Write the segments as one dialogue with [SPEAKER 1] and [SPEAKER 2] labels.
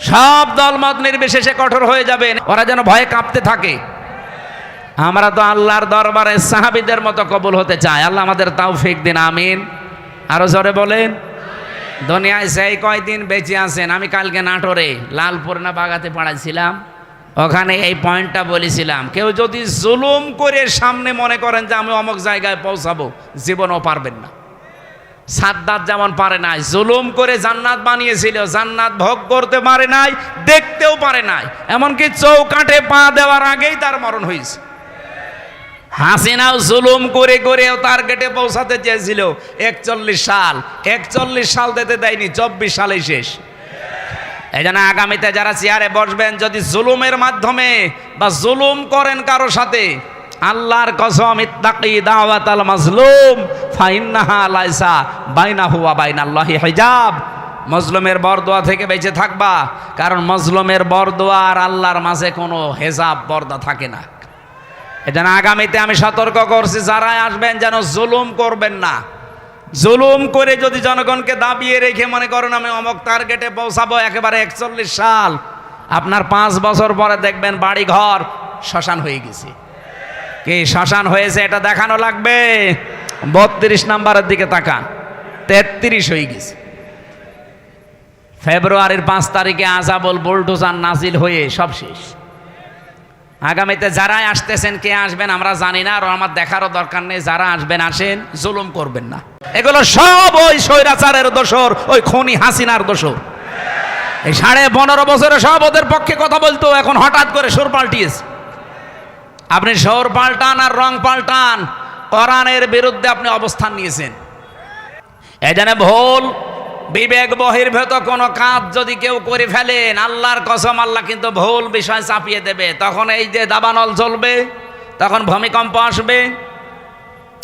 [SPEAKER 1] সব দলমত নির্বিশেষে কঠোর হয়ে যাবে। ওরা যেন ভয়ে কাঁপতে থাকে। আমরা তো আল্লাহর দরবারে সাহাবিদের মতো কবুল হতে চাই। আল্লাহ আমাদের তাও ফেক দিন, আমিন। আরও জোরে বলেন। দুনিয়ায় সেই কয়দিন বেঁচে আছেন, আমি কালকে নাটোরে, লালপুর না বাগাতে পড়াইছিলাম। ওখানে এই পয়েন্টটা বলেছিলাম, কেউ যদি জুলুম করে সামনে মনে করেন যে আমি অমুক জায়গায় পৌঁছাবো, জীবনও পারবেন না। সাদ্দাত যেমন পারে নাই, জুলুম করে জান্নাত বানিয়েছিল, জান্নাত ভোগ করতে পারে নাই, দেখতেও পারে নাই। এমনকি চৌকাঠে পা দেওয়ার আগেই তার মরণ হয়েছে। হাসিনাও জুলুম করে করেও তার গেটে পৌঁছাতে চেয়েছিল। একচল্লিশ সাল একচল্লিশ সাল দিতে দেয়নি, চব্বিশ সালে শেষ। এই জন্য আগামীতে যারা চেয়ারে বসবেন, যদি জুলুমের মাধ্যমে বা জুলুম করেন কারও সাথে, আল্লাহর কসম, ইত্তাকি দাওয়াতাল মাজলুম ফাইন্নাহা লাইসা বাইনাহু ওয়া বাইনাল্লাহি হিজাব। মজলুমের বরদোয়া থেকে বেঁচে থাকবা, কারণ মজলুমের বরদোয়া আর আল্লাহর মাঝে কোনো হেজাব পর্দা থাকে না। এজন্য আগামীতে আমি সতর্ক করছি, যারাই আসবেন যেন জুলুম করবেন না। জুলুম করে যদি জনগণকে দাবিয়ে রেখে মনে করেন আমি অমক টার্গেটে পৌঁছাবো একেবারে একচল্লিশ সাল, আপনার পাঁচ বছর পরে দেখবেন বাড়ি ঘর শ্মশান হয়ে গেছে। কি শ্মশান হয়েছে এটা দেখানো লাগবে? বত্রিশ নাম্বারের দিকে তাকান তেত্রিশ হয়ে গেছে। ফেব্রুয়ারির পাঁচ তারিখে আজাবল বুলডোজার নাজিল হয়ে সব শেষ। আগামীতে যারাই আসতেছেন, কে আসবেন আমরা জানি না, আর আমার দেখারও দরকার নেই, যারা আসবেন, আসেন, জুলুম করবেন না। এগুলো সব ওই স্বৈরাচারের দোষর, ওই খনি হাসিনার দোষর। এই সাড়ে পনেরো বছরে সব ওদের পক্ষে কথা বলতো, এখন হঠাৎ করে সুর পাল্টিয়েছে। আপনি সৌর পাল্টান আর রং পাল্টান, কোরআনের বিরুদ্ধে আপনি অবস্থান নিয়েছেন। এখানে ভুল, বিবেক বহির্ভূত কোনো কাজ যদি কেউ করে ফেলেন, আল্লাহর কসম, আল্লাহ কিন্তু ভুল বিষয় চাপিয়ে দেবে। তখন এই যে দাবানল চলবে, তখন ভূমিকম্প আসবে।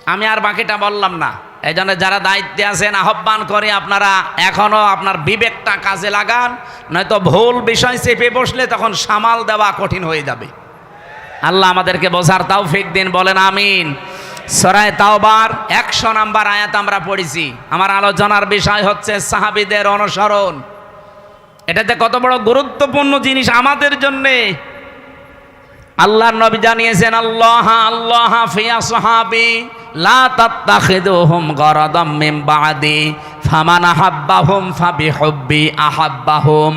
[SPEAKER 1] আমি আর বাকিটা বললাম না। এই জন্য যারা দায়িত্বে আছেন, আহ্বান করে আপনারা এখনও আপনার বিবেকটা কাজে লাগান, নয়তো ভুল বিষয় চেপে বসলে তখন সামাল দেওয়া কঠিন হয়ে যাবে। আল্লাহ আমাদেরকে বোঝার তাও ফিক দিন, বলেন আমিন। সরায় তাওবার, একশো নাম্বার আয়াত আমরা পড়েছি। আমার আলোচনার বিষয় হচ্ছে সাহাবিদের অনুসরণ। এটাতে কত বড় গুরুত্বপূর্ণ জিনিস আমাদের জন্যে। আল্লাহর নবী জানিয়েছেন, আল্লাহ আল্লাহ ফিয়া সাহাবি লা তাত্তাখিদুহুম গরাদাম মিন বাদি। ফামান আহাব্বাহুম ফাবি হুব্বি আহাব্বাহুম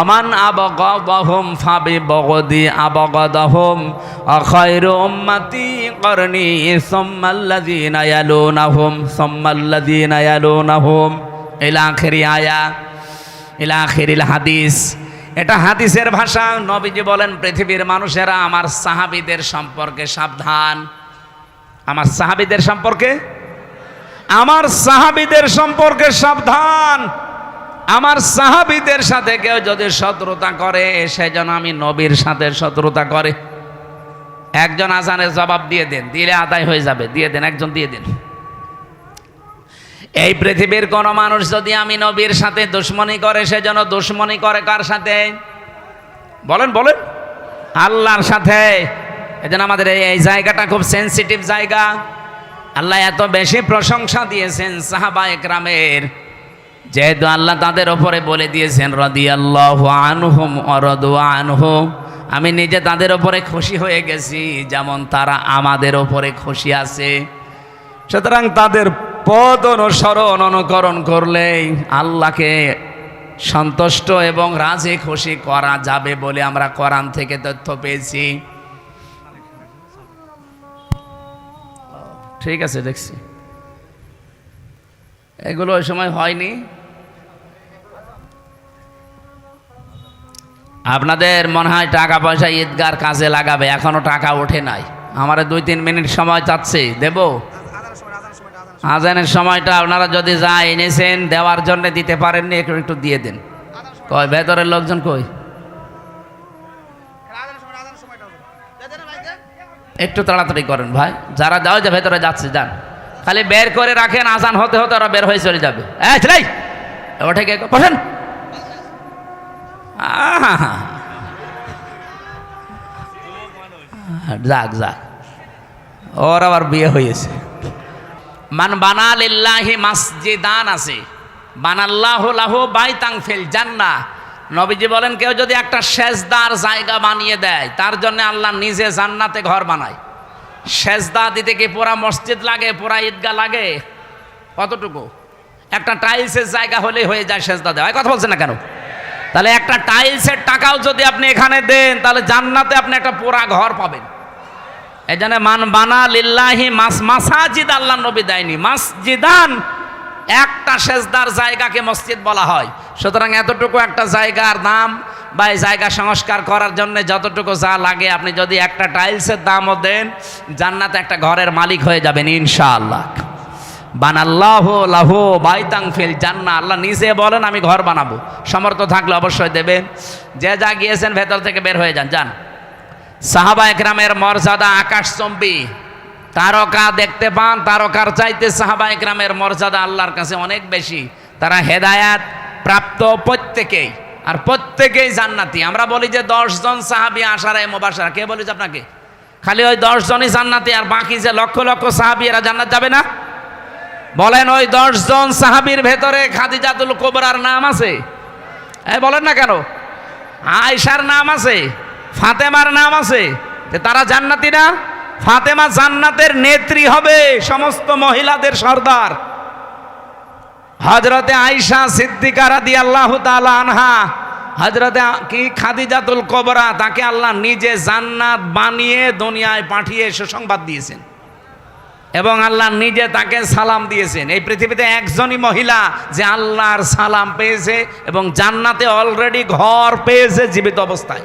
[SPEAKER 1] অমান আবগদাহুম ফাবি বগদি আবগদাহুম অখায়রু উম্মতি করনি সুম্মাল্লাযীনা ইয়ালুনাহুম সুম্মাল্লাযীনা ইয়ালুনাহুম। ইলা আখিরি আয়া ইলা আখিরিল হাদিস। এটা হাদিসের ভাষা, নবীজি বলেন, পৃথিবীর মানুষেরা আমার সাহাবিদের সম্পর্কে সাবধান। আমার সাহাবিদের সম্পর্কে আমার সাহাবিদের সম্পর্কে সাবধান। আমার সাহাবিদের সাথে কেউ যদি শত্রুতা করে, সেজন্য আমি নবীর সাথে শত্রুতা করে। একজন আজানের জবাব দিয়ে দেন, দিলে আদায় হয়ে যাবে, দিয়ে দেন, একজন দিয়ে দিন। এই পৃথিবীর কোন মানুষ যদি আমি নবীর সাথে দুশ্মনী করে সে যেন দুশ্মনী করে কার সাথে? বলেন বলেন। আল্লাহর সাথে। এজন্য আমাদের এই জায়গাটা খুব সেন্সিটিভ জায়গা। আল্লাহ এত বেশি প্রশংসা দিয়েছেন সাহাবা একরামের। যেহেতু আল্লাহ তাদের ওপরে বলে দিয়েছেন রদি আল্লাহ আনহুম অরদু আমি নিজে তাদের ওপরে খুশি হয়ে গেছি, যেমন তারা আমাদের ওপরে খুশি আছে। সুতরাং তাদের পদ অনুসরণ, অনুকরণ করলেই আল্লাহকে সন্তুষ্ট এবং রাজি খুশি করা যাবে বলে আমরা কোরআন থেকে তথ্য পেয়েছি। ঠিক আছে, দেখছি। এগুলো ওই সময় হয়নি। আপনাদের মনে হয় টাকা পয়সা ঈদগার কাজে লাগাবে, এখনও টাকা ওঠে নাই। আমার দুই তিন মিনিট সময় চাচ্ছে, দেব? আজানের সময়টা আপনারা যদি যা এনেছেন, দেওয়ার জন্য দিতে পারেননি, একটু একটু দিয়ে দেন। কয়, ভেতরের লোকজন কই? একটু তাড়াতাড়ি করেন ভাই। যারা যাও যে ভেতরে যাচ্ছে, যান। খালি বের করে রাখেন, আজান হতে হতে ওরা বের হয়ে চলে যাবে। এই ছেলাই ওঠে কে বসেন। যাক যাক। ওর আবার বিয়ে হয়েছে। মান বানালিল্লাহি মাসজিদান আছে। বানাল্লাহু লাহু বাইতাং ফিল জান্নাহ। নবীজি বলেন, কেউ যদি একটা সেজদার জায়গা বানিয়ে দেয়, তার জন্য আল্লাহ নিজে জান্নাতে ঘর বানায়। সেজদা দিতে কি পুরা মসজিদ লাগে, পুরা ঈদগা লাগে? কতটুকু? একটা টাইলসের জায়গা হলেই হয়ে যায় সেজদা দেওয়া। কথা বলছেন না কেন? তাহলে একটা টাইলসের টাকাও যদি আপনি এখানে দেন, তাহলে জান্নাতে আপনি একটা পুরা ঘর পাবেন। এই জন্য মান বানা লিল্লাহি মাস, মাসাজিদ আল্লাহ নবী দেয়নি। মাসজিদান একটা সেজদার জায়গাকে মসজিদ বলা হয়। সুতরাং এতটুকু একটা জায়গার দাম বা এই জায়গা সংস্কার করার জন্য যতটুকু যা লাগে, আপনি যদি একটা টাইলসের দামও দেন, জান্নাতে একটা ঘরের মালিক হয়ে যাবেন ইনশাআল্লাহ। বানাল্লাহ লাহু বাইতাং ফিল জান্না আল্লাহ নিজে বলেন, আমি ঘর বানাবো। সমর্থ থাকলে অবশ্যই দেবেন। যে যা গিয়েছেন ভেতর থেকে বের হয়ে যান যান। সাহাবা একরামের মর্যাদা আকাশচম্বী তারকা দেখতে পান, তারকার চাইতে সাহাবা একরামের মর্যাদা আল্লাহর কাছে অনেক বেশি। তারা হেদায়াত প্রাপ্ত প্রত্যেকেই, আর প্রত্যেকেই জান্নাতি। আমরা বলি যে দশজন সাহাবি আসারায় মোবাসারা কে বলিস আপনাকে? খালি ওই দশজনই জান্নাতি, আর বাকি যে লক্ষ লক্ষ সাহাবি এরা জান্নাত যাবে না? বলেন ওই দশজন সাহাবির ভেতরে খাদিজাতুল কোবরার নাম আছে? বলেন না কেন? আয়সার নাম আছে, ফাতেমার নাম আছে। তারা জান্নাতি না? ফাতেমা জান্নাতের নেত্রী হবে সমস্ত মহিলাদের সর্দার। হজরতে আয়সা সিদ্দিকা রাদি আল্লাহ আনহা হজরতে কি খাদিজাতুল কবরা, তাকে আল্লাহ নিজে জান্নাত বানিয়ে দুনিয়ায় পাঠিয়ে সুসংবাদ দিয়েছেন। এবং আল্লাহ নিজে তাকে সালাম দিয়েছেন। এই পৃথিবীতে একজনই মহিলা যে আল্লাহর সালাম পেয়েছে এবং জান্নাতে অলরেডি ঘর পেয়েছে জীবিত অবস্থায়।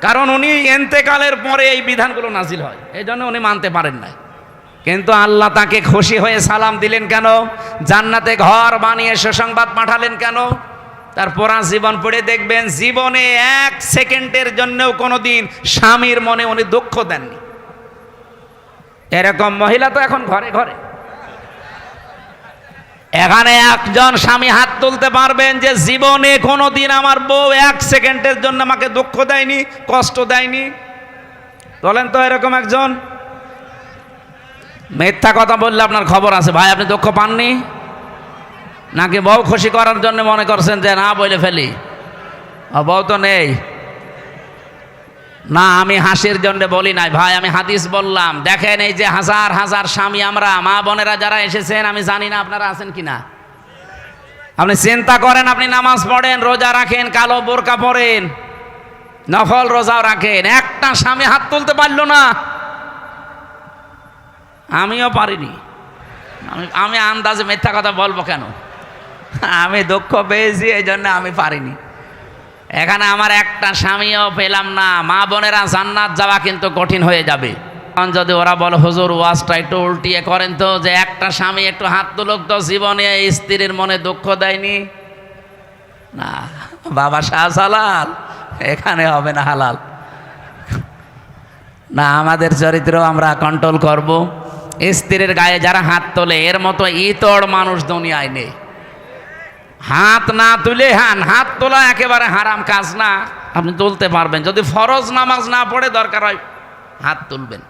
[SPEAKER 1] কারণ উনি এন্তেকালের পরে এই বিধানগুলো নাজিল হয়। এই জন্য উনি মানতে পারেন না কিন্তু আল্লাহ তাকে খুশি হয়ে সালাম দিলেন কেন? জান্নাতে ঘর বানিয়ে সুসংবাদ পাঠালেন কেন? তার পরা জীবন পড়ে দেখবেন, জীবনে এক সেকেন্ডের জন্যও কোনোদিন স্বামীর মনে উনি দুঃখ দেননি। এরকম মহিলা তো এখন ঘরে ঘরে। এখানে একজন স্বামী হাত তুলতে পারবেন যে জীবনে কোনো দিন আমার বউ এক সেকেন্ডের জন্য আমাকে দুঃখ দেয়নি, কষ্ট দেয়নি। বলেন তো এরকম একজন? মিথ্যা কথা বললে আপনার খবর আছে। ভাই, আপনি দুঃখ পাননি? নাকি বউ খুশি করার জন্য মনে করছেন যে, না বলে ফেলি? বউ তো নেই। না, আমি হাসির জন্য বলি নাই। ভাই, আমি হাদিস বললাম। দেখেন এই যে হাজার হাজার স্বামী আমরা, মা বোনেরা যারা এসেছেন, আমি জানি না আপনারা আছেন কি না আপনি চিন্তা করেন, আপনি নামাজ পড়েন, রোজা রাখেন, কালো বোরকা পরেন, নফল রোজাও রাখেন। একটা স্বামী হাত তুলতে পারল না। আমিও পারিনি। আমি আমি আন্দাজে মিথ্যা কথা বলব কেন? আমি দুঃখ পেয়েছি, এই জন্য আমি পারিনি। এখানে আমার একটা স্বামীও পেলাম না। মা বোনেরা জান্নাত যাওয়া কিন্তু কঠিন হয়ে যাবে। এখন যদি ওরা বলে, হুজুর, ওয়াজটা একটু উল্টিয়ে করেন তো, যে একটা স্বামী একটু হাত তুলুক তো জীবনে স্ত্রীর মনে দুঃখ দেয়নি? না, বাবা শাহজালাল, এখানে হবে না হালাল। না, আমাদের চরিত্র আমরা কন্ট্রোল করব। স্ত্রীর গায়ে যারা হাত তোলে, এর মতো ইতর মানুষ দুনিয়ায় নেই। হাত না তুলে হান, হাত তোলা একেবারে হারাম কাজ না। আপনি তুলতে পারবেন। যদি ফরজ নামাজ না পড়ে দরকার হয়, হাত তুলবেন।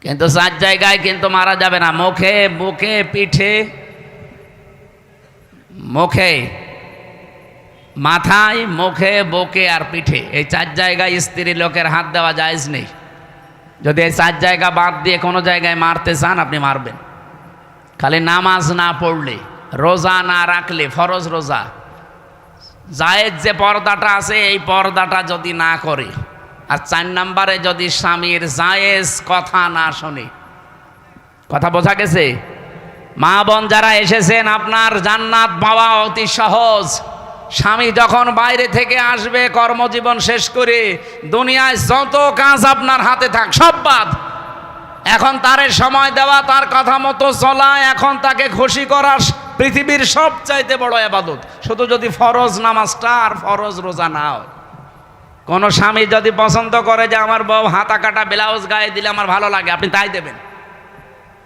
[SPEAKER 1] কিন্তু চার জায়গায় কিন্তু মারা যাবে না। মুখে, বুকে, পিঠে, মুখে, মাথায়, মুখে, বুকে আর পিঠে। এই চার জায়গায় স্ত্রী লোকের হাত দেওয়া জায়েজ নেই। যদি এই চার জায়গা বাদ দিয়ে কোনো জায়গায় মারতে চান, আপনি মারবেন। খালি নামাজ না পড়লে রোজা না রাখলে, ফরজ রোজা। জায়েজ যে পর্দাটা আছে, এই পর্দাটা যদি না করে, আর চার নাম্বারে যদি স্বামীর জায়েজ কথা না শোনে, কথা বোঝা গেছে? মা বোন যারা এসেছেন, আপনার জান্নাত পাওয়া অতি সহজ। স্বামী যখন বাইরে থেকে আসবে, কর্মজীবন শেষ করে, দুনিয়ায় যত কাজ আপনার হাতে থাক, সব বাদ। এখন তারে সময় দেওয়া, তার কথা মতো চলা, এখন তাকে খুশি করা পৃথিবীর সবচাইতে বড় আবাদত। শুধু যদি ফরজ নামাজটা আর ফরজ রোজা না হয়। কোনো স্বামী যদি পছন্দ করে যে আমার বউ হাতা কাটা ব্লাউজ গায়ে দিলে আমার ভালো লাগে, আপনি তাই দেবেন?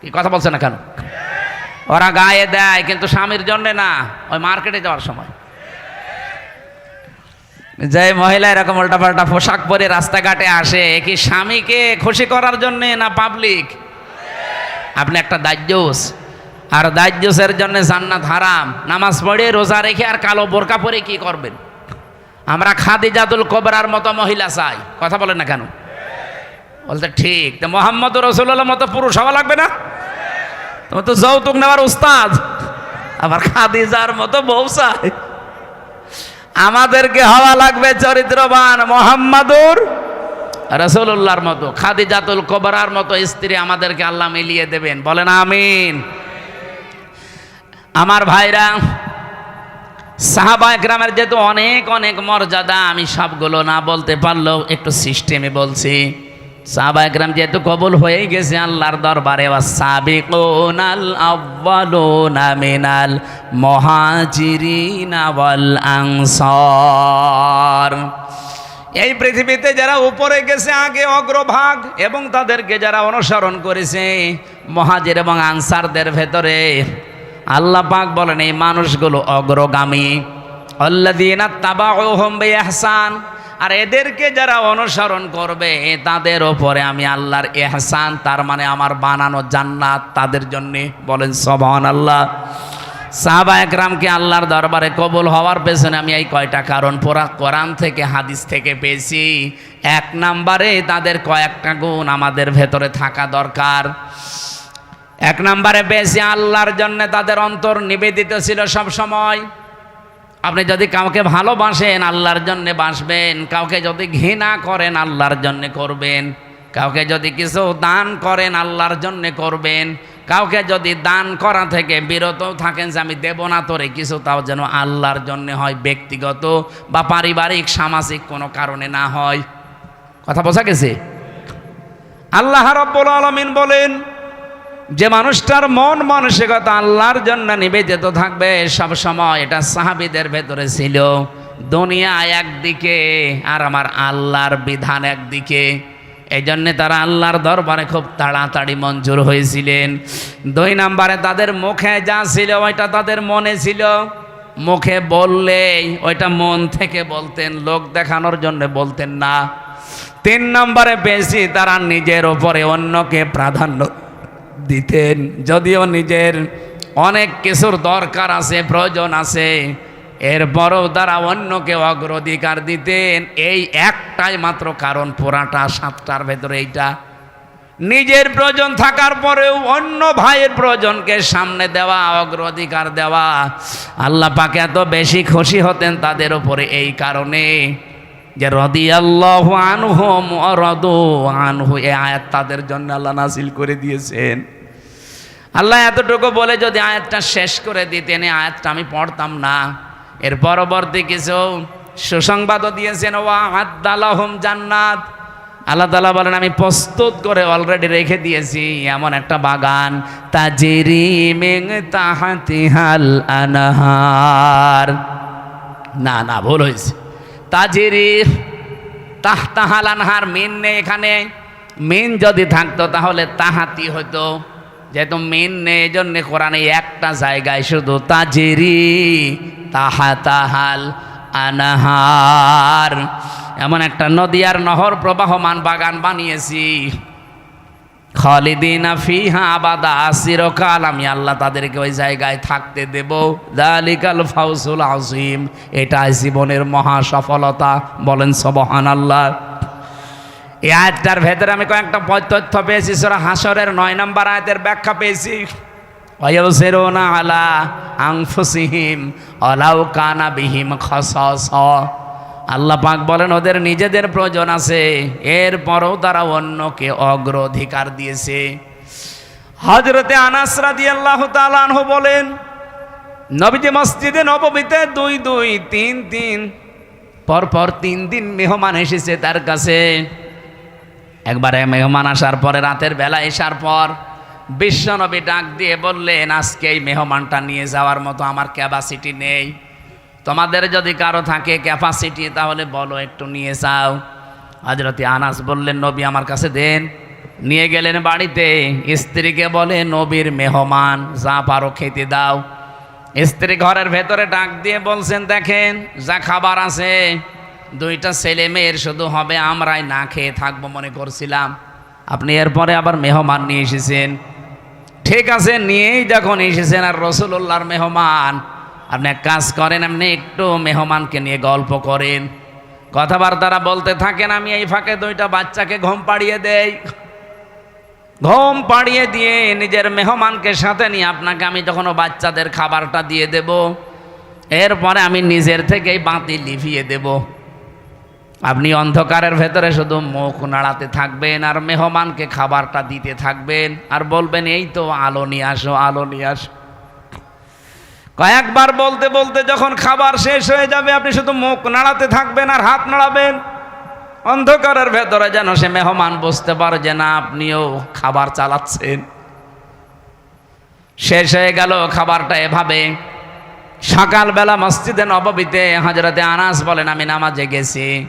[SPEAKER 1] কি কথা বলছেন না কেন? ওরা গায়ে দেয়, কিন্তু স্বামীর জন্যে না, ওই মার্কেটে যাওয়ার সময়। যে মহিলা এরকম উল্টাপাল্টা পোশাক পরে রাস্তাঘাটে আসে, কি স্বামীকে খুশি করার জন্য না পাবলিক আপনি একটা দাহ্যুস আর দাহ্যুসের জন্য জান্নাত হারাম। নামাজ পড়ে রোজা রেখে আর কালো বোরকা পরে কি করবেন? আমরা খাদিজাতুল কবরার মতো মহিলা চাই। কথা বলেন না কেন? বলতে ঠিক। তো মোহাম্মদ রসুল্লাহ মতো পুরুষ হওয়া লাগবে না? তোমার তো যৌতুক নেওয়ার উস্তাদ। আবার খাদিজার মতো বউ চাই। আমাদেরকে হওয়া লাগবে চরিত্রবান মোহাম্মদুর রসুল্লাহর মতো, খাদিজাতুল কবরার মতো স্ত্রী আমাদেরকে আল্লাহ মিলিয়ে দেবেন। বলেন আমিন। আমার ভাইরা, সাহাবা গ্রামের যেহেতু অনেক অনেক মর্যাদা, আমি সবগুলো না বলতে পারলেও একটু সিস্টেমে বলছি। সাহাবা যেহেতু কবুল হয়েই গেছে আল্লাহর দরবারে সাবিকুনাল আউয়ালুনা মিনাল মুহাজিরিনা ওয়াল আনসার। এই পৃথিবীতে যারা উপরে গেছে, আগে অগ্রভাগ, এবং তাদেরকে যারা অনুসরণ করেছে, মহাজির এবং আনসারদের ভেতরে আল্লাহ পাক বলেন, এই মানুষগুলো অগ্রগামী। অল্লাদিনা তাবাউহুম বিইহসান আর এদেরকে যারা অনুসরণ করবে, তাদের ওপরে আমি আল্লাহর এহসান, তার মানে আমার বানানো জান্নাত তাদের জন্য বলেন সবহান আল্লাহ সাহাবা একরামকে আল্লাহর দরবারে কবুল হওয়ার পেছনে আমি এই কয়টা কারণ পুরা কোরআন থেকে, হাদিস থেকে পেয়েছি। এক নাম্বারে তাদের কয়েকটা গুণ আমাদের ভেতরে থাকা দরকার। এক নাম্বারে বেশি আল্লাহর জন্য তাদের অন্তর নিবেদিত ছিল সব সময় আপনি যদি কাউকে ভালোবাসেন, আল্লাহর জন্য বাসবেন। কাউকে যদি ঘৃণা করেন, আল্লাহর জন্য করবেন। কাউকে যদি কিছু দান করেন, আল্লাহর জন্য করবেন। কাউকে যদি দান করা থেকে বিরত থাকেন যে, আমি দেব না তোরে কিছু তাও যেন আল্লাহর জন্যে হয়। ব্যক্তিগত বা পারিবারিক, সামাজিক কোনো কারণে না হয়। কথা বোঝা গেছে? আল্লাহ রব্বুল আলমিন বলেন যে মানুষটার মন মানসিকতা আল্লাহর জন্য নিবেদিত থাকবে, সব সময় এটা সাহাবিদের ভেতরে ছিল। দুনিয়া একদিকে আর আমার আল্লাহর বিধান একদিকে। এই জন্যে তারা আল্লাহর দরবারে খুব তাড়াতাড়ি মঞ্জুর হয়েছিলেন। দুই নাম্বারে তাদের মুখে যা ছিল, ওইটা তাদের মনে ছিল। মুখে বললেই ওইটা মন থেকে বলতেন, লোক দেখানোর জন্য বলতেন না। তিন নম্বরে বেশি তারা নিজের ওপরে অন্যকে প্রাধান্য দিতেন। যদিও নিজের অনেক কিছুর দরকার আছে, প্রয়োজন আছে, এরপরও তারা অন্যকে অগ্রাধিকার দিতেন। এই একটাই মাত্র কারণ পুরাটা সাতটার ভেতরে এইটা। নিজের প্রয়োজন থাকার পরেও অন্য ভাইয়ের প্রয়োজনকে সামনে দেওয়া, অগ্রাধিকার দেওয়া। আল্লাহ পাকে এত বেশি খুশি হতেন তাদের উপরে এই কারণে। যে রদি আল্লাহ আনহু রদ আনহু এ আয়াত তাদের জন্য আল্লাহ নাসিল করে দিয়েছেন। আল্লাহ এতটুকু বলে যদি আয়াতটা শেষ করে দিতেন, এই আয়াতটা আমি পড়তাম না। এর পরবর্তী কিছু সুসংবাদও দিয়েছেন ও আদালাহম জান্নাত। আল্লাহ তালা বলেন, আমি প্রস্তুত করে অলরেডি রেখে দিয়েছি, এমন একটা বাগান। তাজিরি মেং তাহাতিহাল আনহার। না না, ভুল হয়েছে। তাজিরি তাহ তাহাল আনহার মিন নেই এখানে। মেন যদি থাকতো তাহলে তাহাতি হতো যেহেতু মেন নেই এই জন্য কোরআনে একটা জায়গায় শুধু তাজিরি তাহা তাহাল আনাহার। এমন একটা নদী আর নহর প্রবাহমান বাগান বানিয়েছি। খালিদিনা ফিহা আবাদা চিরকাল আমি আল্লাহ তাদেরকে ওই জায়গায় থাকতে দেব। দালিকাল ফাউসুল আজিম এটা জীবনের মহা সফলতা। বলেন সবহান আল্লাহ এই আয়াতটার ভেতরে আমি কয়েকটা তথ্য পেয়েছি সেটা হাসরের নয় নম্বর আয়াতের ব্যাখ্যা পেয়েছি। আলা আংফুসিহিম অলাউ কানা বিহিম খস আল্লাহ পাক বলেন, ওদের নিজেদের প্রয়োজন আছে, এরপরও তারা অন্যকে অগ্রাধিকার দিয়েছে। হজরতে আনাসরা দিয়ে আল্লাহ তালানহ বলেন, নবীজি মসজিদে নবমীতে দুই দুই তিন তিন, পরপর তিন দিন মেহমান এসেছে তার কাছে। একবারে মেহমান আসার পরে, রাতের বেলা এসার পর বিশ্বনবী ডাক দিয়ে বললেন, আজকে এই মেহমানটা নিয়ে যাওয়ার মতো আমার ক্যাপাসিটি নেই। তোমাদের যদি কারও থাকে ক্যাপাসিটি তাহলে বলো একটু নিয়ে যাও। হজরতে আনাস বললেন, নবী আমার কাছে দেন। নিয়ে গেলেন বাড়িতে। স্ত্রীকে বলে, নবীর মেহমান, যা পারো খেতে দাও। স্ত্রী ঘরের ভেতরে ডাক দিয়ে বলছেন, দেখেন, যা খাবার আছে, দুইটা ছেলে মেয়ের শুধু হবে, আমরাই না খেয়ে থাকব মনে করছিলাম। আপনি এরপরে আবার মেহমান নিয়ে এসেছেন। ঠিক আছে, নিয়েই যখন এসেছেন আর রসুল্লাহর মেহমান আপনি এক কাজ করেন, আপনি একটু মেহমানকে নিয়ে গল্প করেন। কথাবার্তারা বলতে থাকেন, আমি এই ফাঁকে দুইটা বাচ্চাকে ঘুম পাড়িয়ে দেই। ঘুম পাড়িয়ে দিয়ে নিজের মেহমানকে সাথে নিয়ে আপনাকে আমি যখন বাচ্চাদের খাবারটা দিয়ে দেব, এরপরে আমি নিজের থেকেই বাতি লিভিয়ে দেব। আপনি অন্ধকারের ভেতরে শুধু মুখ নাড়াতে থাকবেন আর মেহমানকে খাবারটা দিতে থাকবেন। আর বলবেন, এই তো আলো নিয়ে আসো, আলো নিয়ে আসো। কয়েকবার বলতে বলতে যখন খাবার শেষ হয়ে যাবে, আপনি শুধু মুখ নাড়াতে থাকবেন আর হাত নাড়াবেন। অন্ধকারের ভেতরে যেন সে মেহমান বুঝতে পারে যে, না, আপনিও খাবার চালাচ্ছেন। শেষ হয়ে গেল খাবারটা এভাবে। সকালবেলা মসজিদে নববীতে হজরতে আনাস বলেন, আমি নামাজে গেছি।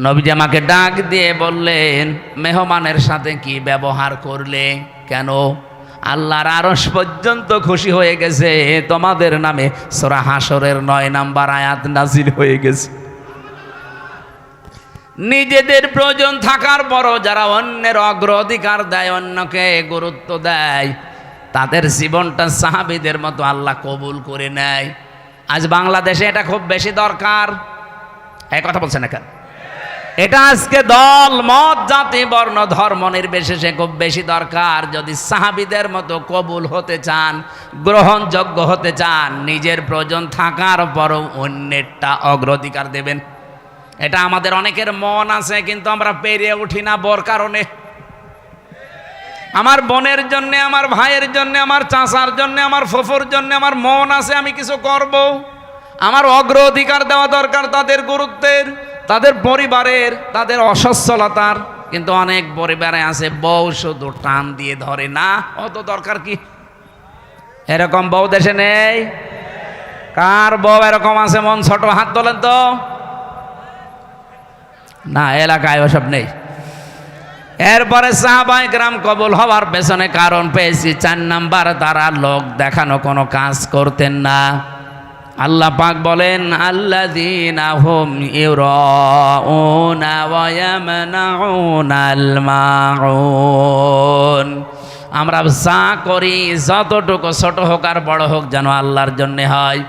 [SPEAKER 1] নবীজি আমাকে ডাক দিয়ে বললেন, মেহমানের সাথে কি ব্যবহার করলে? কেন? আল্লাহর আরস পর্যন্ত খুশি হয়ে গেছে। তোমাদের নামে সোরা হাসরের নয় নাম্বার আয়াত নাজির হয়ে গেছে। নিজেদের প্রয়োজন থাকার পরও যারা অন্যের অগ্রাধিকার দেয়, অন্যকে গুরুত্ব দেয়, তাদের জীবনটা সাহাবিদের মতো আল্লাহ কবুল করে নেয়। আজ বাংলাদেশে এটা খুব বেশি দরকার। এই কথা বলছেন এখানে এটা আজকে দল, মত, জাতি, বর্ণ, ধর্ম নির্বিশেষে খুব বেশি দরকার। যদি সাহাবিদের মতো কবুল হতে চান, গ্রহণযোগ্য হতে চান, নিজের প্রয়োজন থাকার পরও অন্যেরটা অগ্রাধিকার দেবেন। এটা আমাদের অনেকের মন আছে, কিন্তু আমরা পেরিয়ে উঠি না বর কারণে। আমার বোনের জন্য, আমার ভাইয়ের জন্য, আমার চাচার জন্য, আমার ফফর জন্য আমার মন আছে, আমি কিছু করব। আমার অগ্রাধিকার দেওয়া দরকার তাদের গুরুত্বের। তাদের পরিবারের, তাদের অসচ্ছলতার, কিন্তু অনেক পরিবারে আছে বউ শুধু টান দিয়ে ধরে না, অত দরকার কি? এরকম বউ দেশে নেই? কার বউ এরকম আছে? মন ছোট, হাত তোলেন তো। না, এলাকায় ওসব নেই। এরপরে সাহাবাই গ্রাম কবুল হওয়ার পেছনে কারণ পেয়েছি, চার নাম্বার তারা লোক দেখানো কোনো কাজ করতেন না। আল্লাহ পাক বলেন আল্লাহ দিন আহম আমরা যা করি, যতটুকু ছোট হোক আর বড় হোক যেন আল্লাহর জন্যে হয়।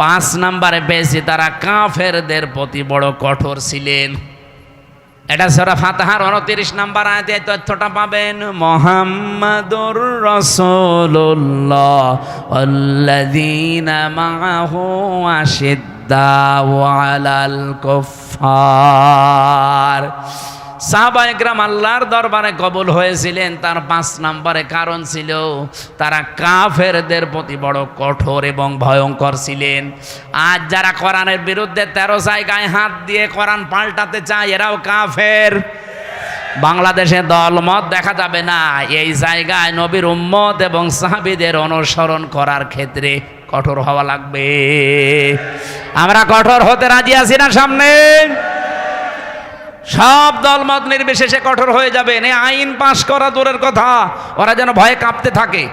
[SPEAKER 1] পাঁচ নাম্বারে পেয়েছি, তারা কাফেরদের প্রতি বড় কঠোর ছিলেন। এটা সরা ফাতাহার উনত্রিশ নাম্বার আয়াতে তথ্যটা পাবেন। মোহাম্মদুর রসুল্লাহ আল্লাযীনা মাআহু আশিদ্দাউ কুফফার। সাহাবা একরাম আল্লাহর দরবারে কবুল হয়েছিলেন, তার পাঁচ নম্বরে কারণ ছিল তারা কাফেরদের প্রতি বড় কঠোর এবং ভয়ঙ্কর ছিলেন। আজ যারা কোরআনের বিরুদ্ধে তেরো জায়গায় হাত দিয়ে কোরআন পাল্টাতে চায়, এরাও কাফের। বাংলাদেশে দলমত দেখা যাবে না, এই জায়গায় নবীর উম্মত এবং সাহাবিদের অনুসরণ করার ক্ষেত্রে কঠোর হওয়া লাগবে। আমরা কঠোর হতে রাজি আছি না সামনে? সব দলমত নির্বিশেষে কঠোর হয়ে যাবে। এ আইন পাশ করা দূরের কথা। ওরা যেন ভয়ে কাঁপতে থাকে।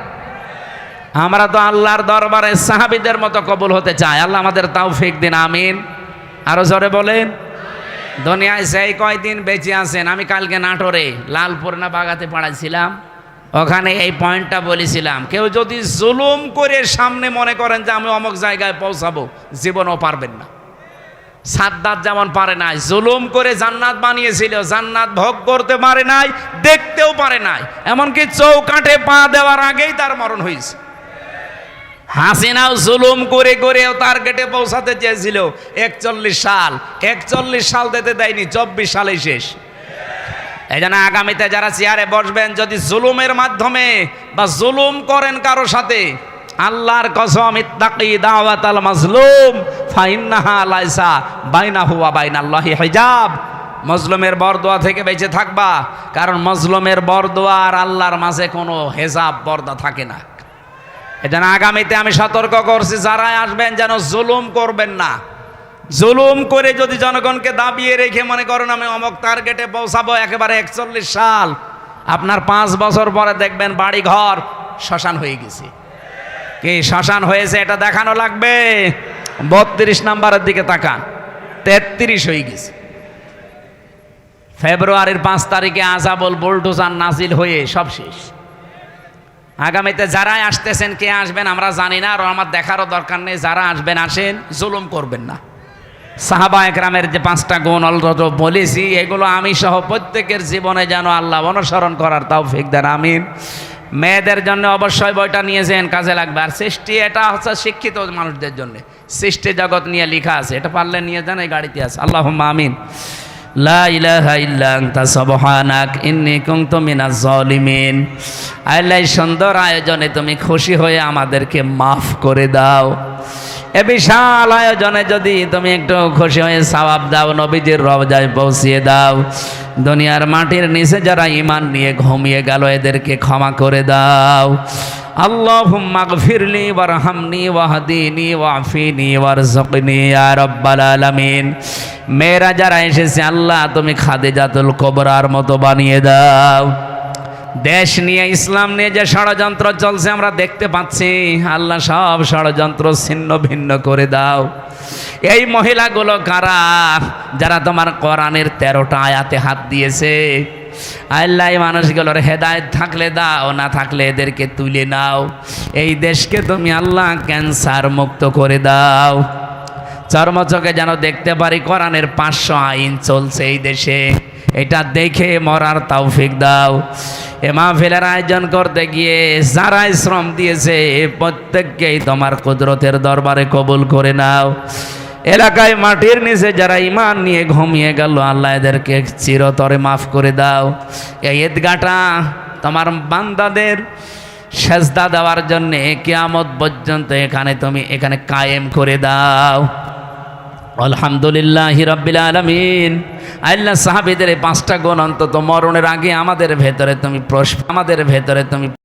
[SPEAKER 1] আমরা তো আল্লাহর দরবারে সাহাবিদের মতো কবুল হতে চাই। আল্লাহ আমাদের তাও ফেক দিন, আমিন। আরও জোরে বলেন। দুনিয়ায় সেই কয়দিন বেঁচে আছেন? আমি কালকে নাটোরে, লালপুর না বাগাতে পড়াইছিলাম। ওখানে এই পয়েন্টটা বলেছিলাম। কেউ যদি জুলুম করে সামনে মনে করেন যে আমি অমুক জায়গায় পৌঁছাবো, জীবনও পারবেন না। সাদ্দাত যেমন পারে নাই, জুলুম করে জান্নাত বানিয়েছিল, জান্নাত ভোগ করতে পারে নাই, দেখতেও পারে নাই। এমনকি চৌকাঠে পা দেওয়ার আগেই তার মরণ হয়েছে। হাসিনাও জুলুম করে করেও তার গেটে পৌঁছাতে চেয়েছিল। একচল্লিশ সাল একচল্লিশ সাল দিতে দেয়নি, চব্বিশ সালেই শেষ। এই জন্য আগামীতে যারা চেয়ারে বসবেন, যদি জুলুমের মাধ্যমে বা জুলুম করেন কারও সাথে, আল্লাহর কসম, ইত্তাকি দাওয়াত আল মাজলুম ফাইন্নাহা লাইসা বাইনাহু ওয়া বাইনাল্লাহি হিজাব। মজলুমের বরদোয়া থেকে বেঁচে থাকবা, কারণ মজলুমের বরদোয়া আর আল্লাহর মাঝে কোনো হেজাব পর্দা থাকে না। এটা না আগামীতে আমি সতর্ক করছি, যারাই আসবেন যেন জুলুম করবেন না। জুলুম করে যদি জনগণকে দাবিয়ে রেখে মনে করেন আমি অমক টার্গেটে পৌঁছাবো একেবারে একচল্লিশ সাল, আপনার পাঁচ বছর পরে দেখবেন বাড়ি ঘর শ্মশান হয়ে গেছে। কি শ্মশান হয়েছে এটা দেখানো লাগবে? বত্রিশ নাম্বারের দিকে তাকান তেত্রিশ হয়ে গেছে। ফেব্রুয়ারির পাঁচ তারিখে আজাবল বুলডোজার নাজিল হয়ে সব শেষ। আগামীতে যারাই আসতেছেন, কে আসবেন আমরা জানি না, আর আমার দেখারও দরকার নেই, যারা আসবেন, আসেন, জুলুম করবেন না। সাহাবা একরামের যে পাঁচটা গুণ অলরেডি বলেছি, এগুলো আমি সহ প্রত্যেকের জীবনে যেন আল্লাহ অনুসরণ করার তাও ফিক দেন, আমিন। মেয়েদের জন্য অবশ্যই বইটা নিয়েছেন কাজে লাগবে। আর সৃষ্টি এটা হচ্ছে শিক্ষিত মানুষদের জন্য। সৃষ্টি জগৎ নিয়ে লেখা আছে। এটা পারলে নিয়ে যান, এই গাড়িতে আছে। আল্লাহ আমিন। আল্লাহ সুন্দর আয়োজনে তুমি খুশি হয়ে আমাদেরকে মাফ করে দাও। এ বিশাল আয়োজনে যদি তুমি একটু খুশি হয়ে সওয়াব দাও, নবীজির রবজায় পৌঁছিয়ে দাও। দুনিয়ার মাটির নিচে যারা ইমান নিয়ে ঘুমিয়ে গেল, এদেরকে ক্ষমা করে দাও। আল্লাহুম্মা গফিরলি ওয়ারহামনি ওয়াহদিনি ওয়াফিনি ওয়ারযুকনি, ইয়া রাব্বাল আলামিন। মেয়েরা যারা এসেছে, আল্লাহ তুমি খাদিজাতুল কোবরার মতো বানিয়ে দাও। দেশ নিয়ে, ইসলাম নিয়ে যে ষড়যন্ত্র চলছে আমরা দেখতে পাচ্ছি। আল্লাহ সব ষড়যন্ত্র ছিন্ন ভিন্ন করে দাও। এই মহিলাগুলো কারা? যারা তোমার কোরআনের তেরোটা আয়াতে হাত দিয়েছে। আল্লাহ মানুষগুলোর হেদায়ত থাকলে দাও, না থাকলে এদেরকে তুলে নাও। এই দেশকে তুমি আল্লাহ ক্যান্সার মুক্ত করে দাও। চর্মচকে যেন দেখতে পারি কোরআনের পাঁচশো আইন চলছে এই দেশে। এটা দেখে মরার তৌফিক দাও। এ মাহফিলের আয়োজন করতে গিয়ে যারাই শ্রম দিয়েছে প্রত্যেককেই তোমার কুদরতের দরবারে কবুল করে নাও। এলাকায় মাটির নিচে যারা ইমান নিয়ে ঘুমিয়ে গেল, আল্লাহ এদেরকে চিরতরে মাফ করে দাও। এই ঈদগাটা তোমার বান্দাদের সেজদা দেওয়ার জন্যে কেয়ামত পর্যন্ত এখানে তুমি এখানে কায়েম করে দাও। আলহামদুলিল্লাহ হিরব্বিল আলমিন। আল্লাহ সাহাবিদের পাঁচটা গুণ অন্তত মরণের আগে আমাদের ভেতরে তুমি আমাদের ভেতরে তুমি